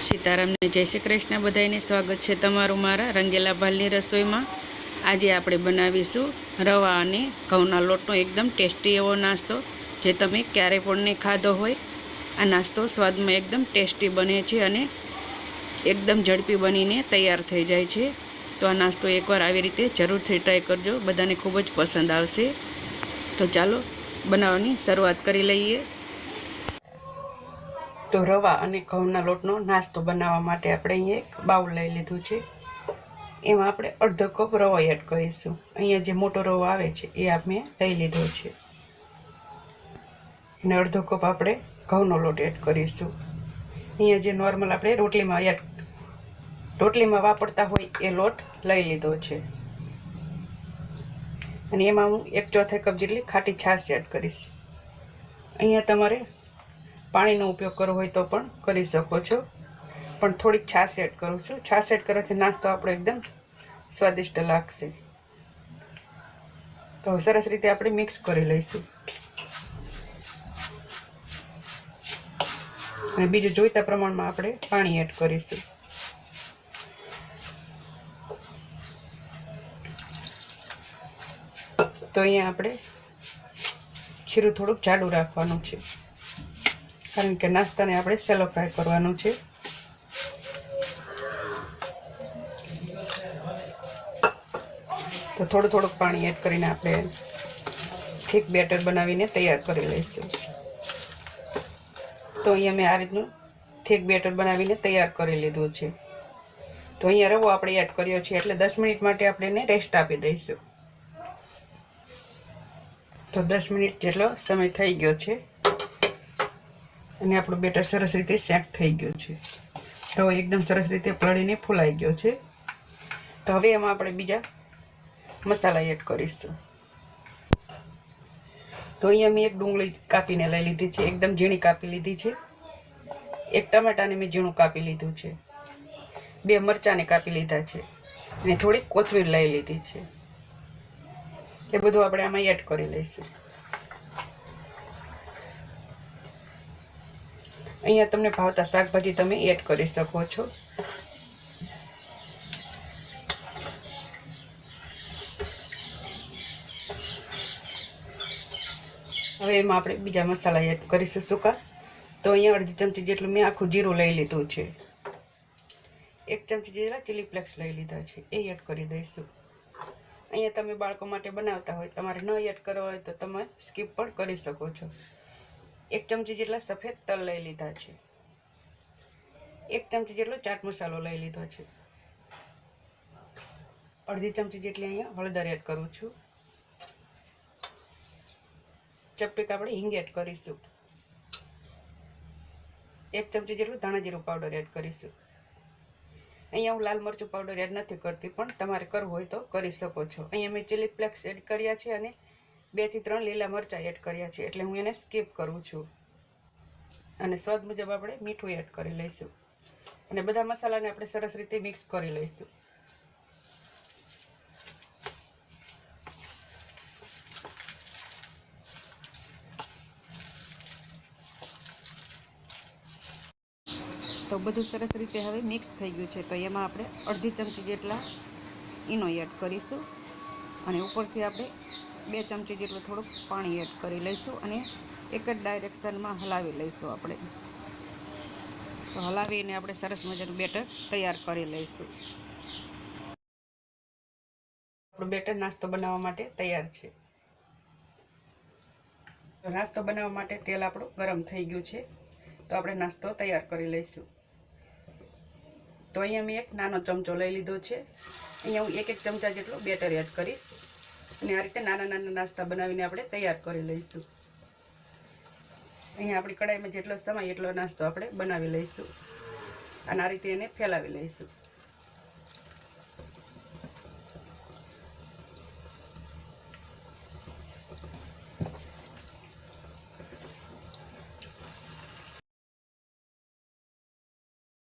સીતારામને જય શ્રી કૃષ્ણ બધાને સ્વાગત છે તમારું મારા રંગેલા ભાલની રસોઈમાં. આજે આપણે બનાવીશું રવા અને ઘઉંના લોટનો એકદમ ટેસ્ટી એવો નાસ્તો, જે તમે ક્યારેય પણ નહીં ખાધો હોય. આ નાસ્તો સ્વાદમાં એકદમ ટેસ્ટી બને છે અને એકદમ ઝડપી બનીને તૈયાર થઈ જાય છે. તો આ નાસ્તો એકવાર આવી રીતે જરૂરથી ટ્રાય કરજો, બધાને ખૂબ જ પસંદ આવશે. તો ચાલો, બનાવવાની શરૂઆત કરી લઈએ. તો રવા અને ઘઉંના લોટનો નાસ્તો બનાવવા માટે આપણે અહીંયા એક બાઉલ લઈ લીધું છે. એમાં આપણે અડધો કપ રવો એડ કરીશું. અહીંયા જે મોટો રવો આવે છે, એ આપણે લઈ લીધો છે. અને અડધો કપ આપણે ઘઉંનો લોટ એડ કરીશું. અહીંયા જે નોર્મલ આપણે રોટલીમાં એડ, રોટલીમાં વાપરતા હોય એ લોટ લઈ લીધો છે. અને એમાં હું એક ચોથે કપ જેટલી ખાટી છાશ એડ કરીશ. અહીંયા તમારે પાણીનો ઉપયોગ કરવો હોય તો પણ કરી શકો છો. પણ થોડીક છાશ એડ કરું છું. છાશ એડ કરવાથી નાસ્તો આપણો એકદમ સ્વાદિષ્ટ લાગશે. તો સરસ રીતે આપણે મિક્સ કરી લઈશું. અને બીજું જોઈતા પ્રમાણમાં આપણે પાણી એડ કરીશું. તો અહીંયા આપણે ખીરું થોડુંક જાડું રાખવાનું છે. કારણ કે નાસ્તાને આપણે સેલો ફ્રાય કરવાનું છે. તો થોડું થોડુંક પાણી એડ કરીને આપણે ઠીક બેટર બનાવીને તૈયાર કરી લઈશું. તો અહીંયા મેં આ રીતનું ઠીક બેટર બનાવીને તૈયાર કરી લીધું છે. તો અહીંયા રવો આપણે એડ કર્યો છે એટલે દસ મિનિટ માટે આપણે એને રેસ્ટ આપી દઈશું. તો દસ મિનિટ જેટલો સમય થઈ ગયો છે. અને આપણું બેટર સરસ રીતે સેટ થઈ ગયું છે. રવો એકદમ સરસ રીતે પલળીને ફૂલાઈ ગયો છે. તો હવે એમાં આપણે બીજા મસાલા એડ કરીશું. તો અહીંયા મેં એક ડુંગળી કાપીને લઈ લીધી છે. એકદમ ઝીણી કાપી લીધી છે. એક ટમાટાને મેં ઝીણું કાપી લીધું છે. બે મરચાંને કાપી લીધા છે. અને થોડીક કોથમીર લઈ લીધી છે. એ બધું આપણે આમાં એડ કરી લઈશું. અહીંયા તમને ભાવતા શાકભાજી તમે એડ કરી શકો છો. હવે એમાં આપણે બીજા મસાલા એડ કરીશું સૂકા. તો અહીંયા અડધી ચમચી જેટલું મેં આખું જીરું લઈ લીધું છે. એક ચમચી જેટલા ચીલી ફ્લેક્સ લઈ લીધા છે. એ એડ કરી દઈશું. અહીંયા તમે બાળકો માટે બનાવતા હોય, તમારે ન એડ કરવા હોય તો તમે સ્કીપ પણ કરી શકો છો. એક ચમચી જેટલા સફેદ તલ લઈ લીધા છે. એક ચમચી જેટલો ચાટ મસાલો લઈ લીધો છે. અડધી ચમચી જેટલી અહીંયા હળદર એડ કરું છું. ચપટીક આપણે હિંગ એડ કરીશું. એક ચમચી જેટલું ધાણા જીરું પાવડર એડ કરીશું. અહીંયા હું લાલ મરચું પાવડર એડ નથી કરતી, પણ તમારે કરવું હોય તો કરી શકો છો. અહીંયા મેં ચીલી ફ્લેક્સ એડ કર્યા છે અને બેથી ત્રણ લીલા મરચાં એડ કર્યા છે એટલે હું એને સ્કીપ કરું છું. અને સ્વાદ મુજબ આપણે મીઠું એડ કરી લઈશું. અને બધા મસાલાને આપણે સરસ રીતે મિક્સ કરી લઈશું. તો બધું સરસ રીતે હવે મિક્સ થઈ ગયું છે. તો એમાં આપણે અડધી ચમચી જેટલા ઈનો એડ કરીશું. અને ઉપરથી આપણે બે ચમચી જેટલું થોડુંક પાણી એડ કરી લઈશું અને એક જ ડાયરેક્શનમાં હલાવી લઈશું આપણે. તો હલાવીને આપણે સરસ મજાનું બેટર તૈયાર કરી લઈશું. આપણું બેટર નાસ્તો બનાવવા માટે તૈયાર છે. નાસ્તો બનાવવા માટે તેલ આપણું ગરમ થઈ ગયું છે. તો આપણે નાસ્તો તૈયાર કરી લઈશું. તો અહીંયા મેં એક નાનો ચમચો લઈ લીધો છે. અહીંયા હું એક એક ચમચા જેટલું બેટર એડ કરીશ. અને આ રીતે નાના નાના નાસ્તા બનાવીને આપણે તૈયાર કરી લઈશું. અહીંયા આપણી કડાઈમાં જેટલો સમય એટલો નાસ્તો આપણે બનાવી લઈશું. અને આ રીતે એને ફેલાવી લઈશું.